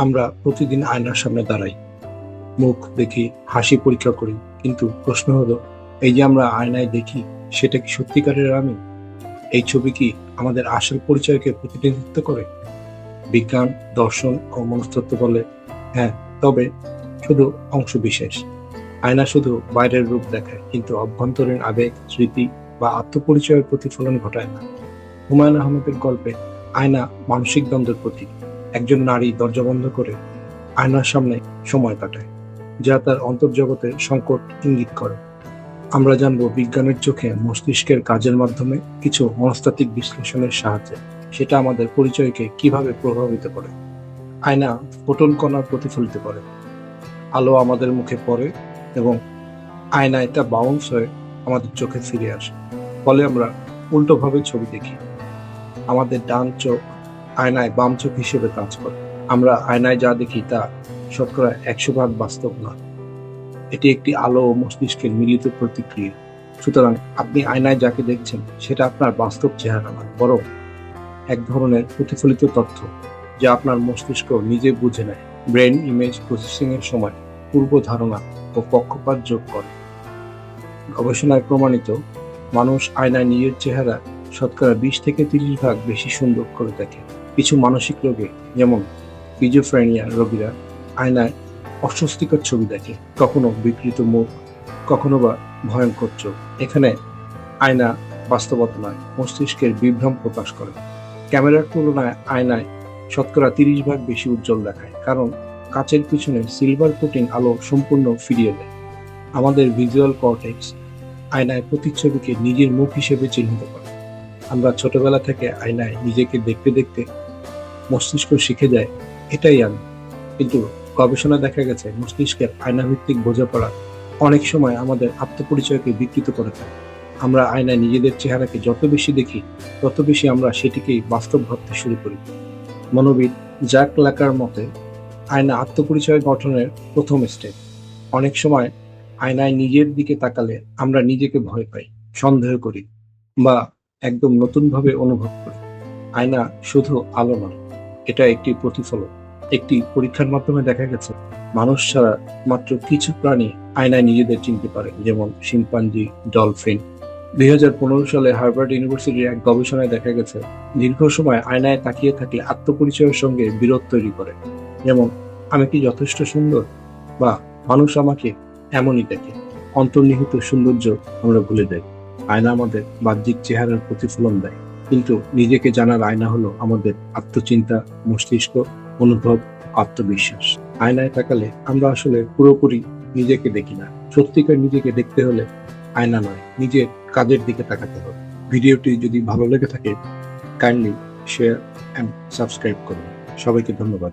আমরা প্রতিদিন আয়নার সামনে দাঁড়াই। মুখ দেখি, হাসি পরীক্ষা করি, কিন্তু প্রশ্ন হলো, এই যে আমরা আয়নায় দেখি, সেটা কি সত্যিকারের আমি? এই ছবি কি আমাদের আসল পরিচয়কে প্রতিনিধিত্ব করে? বিজ্ঞান, দর্শন ও মনস্তত্ব বলে হ্যাঁ তবে শুধু অংশ বিশেষ। আয়না শুধু বাইরের রূপ দেখায়, কিন্তু অভ্যন্তরীণ আবেগ, স্মৃতি বা আত্মপরিচয়ের প্রতিফলন ঘটায় না। হুমায়ুন আহমেদের গল্পে আয়না মানসিক দ্বন্দ্বের প্রতীক। একজন নারী দরজা বন্ধ করে আয়নার সামনে সময় কাটায়, যা তার অন্তর্জগতের সংকট ইঙ্গিত করে। আমরা জানব বিজ্ঞানের চোখে মস্তিষ্কের কাজের মাধ্যমে কিছু মনস্তাত্ত্বিক বিশ্লেষণের সাহায্যে সেটা আমাদের পরিচয়কে কীভাবে প্রভাবিত করে। আয়না ফোটন কণা প্রতিফলিত করে। আলো আমাদের মুখে পড়ে এবং আয়নায় তা বাউন্স হয়ে আমাদের চোখে ফিরে আসে। ফলে আমরা উল্টোভাবে ছবি দেখি। আমাদের ডান চোখ আয়নায় বাম চোখ হিসেবে কাজ করে। আমরা আয়নায় যা দেখি তা শতকরা একশো ভাগ বাস্তব নয় এটি একটি আলো ও মস্তিষ্কের মিলিত প্রতিক্রিয়া। সুতরাং আপনি আয়নায় যাকে দেখছেন, সেটা আপনার বাস্তব চেহারা নয়, বরং এক ধরনের প্রতিফলিত তথ্য, যা আপনার মস্তিষ্ক নিজে বুঝে নেয়। ব্রেন ইমেজ প্রসেসিং এর সময় পূর্ব ধারণা ও পক্ষপাত যোগ করে। গবেষণায় প্রমাণিত, মানুষ আয়নায় নিজের চেহারা শতকরা বিশ থেকে তিরিশ ভাগ বেশি সুন্দর করে দেখে। কিছু মানসিক রোগে, যেমন পিজোফ্রেনিয়া রোগীরা আয়নায় অস্বস্তিকর ছবি দেখে, কখনো বিকৃত মুখ, কখনো বা ভয়ঙ্কর চোখ। এখানে আয়না বাস্তবতা নয়, মস্তিষ্কের বিভ্রম প্রকাশ করে। ক্যামেরার তুলনায় আয়নায় শতকরা তিরিশ ভাগ বেশি উজ্জ্বল দেখায়, কারণ কাচের পিছনে সিলভার কোটিং আলো সম্পূর্ণ ফিরিয়ে দেয়। আমাদের ভিজুয়াল কর্টেক্স আয়নায় প্রতিচ্ছবিকে নিজের মুখ হিসেবে চিহ্নিত করে। আমরা ছোটবেলা থেকে আয়নায় নিজেকে দেখতে দেখতে মস্তিষ্ক শিখে যায়, এটাই আমি। কিন্তু গবেষণা দেখা গেছে, মস্তিষ্কের আয়নাভিত্তিক বোঝাপড়া অনেক সময় আমাদের আত্মপরিচয়কে বিকৃত করে থাকে। আমরা আয়নায় নিজেদের চেহারাকে যত বেশি দেখি, তত বেশি আমরা সেটিকেই বাস্তব ভাবতে শুরু করি। মনোবিদ জ্যাক লাকার মতে, আয়না আত্মপরিচয় গঠনের প্রথম স্টেপ অনেক সময় আয়নায় নিজের দিকে তাকালে আমরা নিজেকে ভয় পাই, সন্দেহ করি বা একদম নতুনভাবে অনুভব করি। আয়না শুধু আলো নয় এটা একটি প্রতিফলন, একটি পরীক্ষার মাধ্যমে দেখা গেছে, মানুষ ছাড়া মাত্র কিছু প্রাণী আয়নায় নিজেদের চিনতে পারে, যেমন শিম্পাঞ্জি, ডলফিন। দুই সালে হার্ভার্ড ইউনিভার্সিটির এক গবেষণায় দেখা গেছে, দীর্ঘ সময় আয়নায় তাকিয়ে থাকলে আত্মপরিচয়ের সঙ্গে বিরোধ তৈরি করে, যেমন, আমি কি যথেষ্ট সুন্দর? বা, মানুষ আমাকে এমনই দেখে, অন্তর্নিহিত সৌন্দর্য আমরা ভুলে যাই। আয়না আমাদের বাহ্যিক চেহারার প্রতিফলন দেয়। কিন্তু নিজেকে জানার আয়না হলো আমাদের আত্মচিন্তা, মস্তিষ্ক, অনুভব, আত্মবিশ্বাস। আয়নায় তাকালে আমরা আসলে পুরোপুরি নিজেকে দেখি না। সত্যিকার নিজেকে দেখতে হলে আয়না নয়, নিজের কাজের দিকে তাকাতে হবে। ভিডিওটি যদি ভালো লেগে থাকে কাইন্ডলি শেয়ার অ্যান্ড সাবস্ক্রাইব করুন। সবাইকে ধন্যবাদ।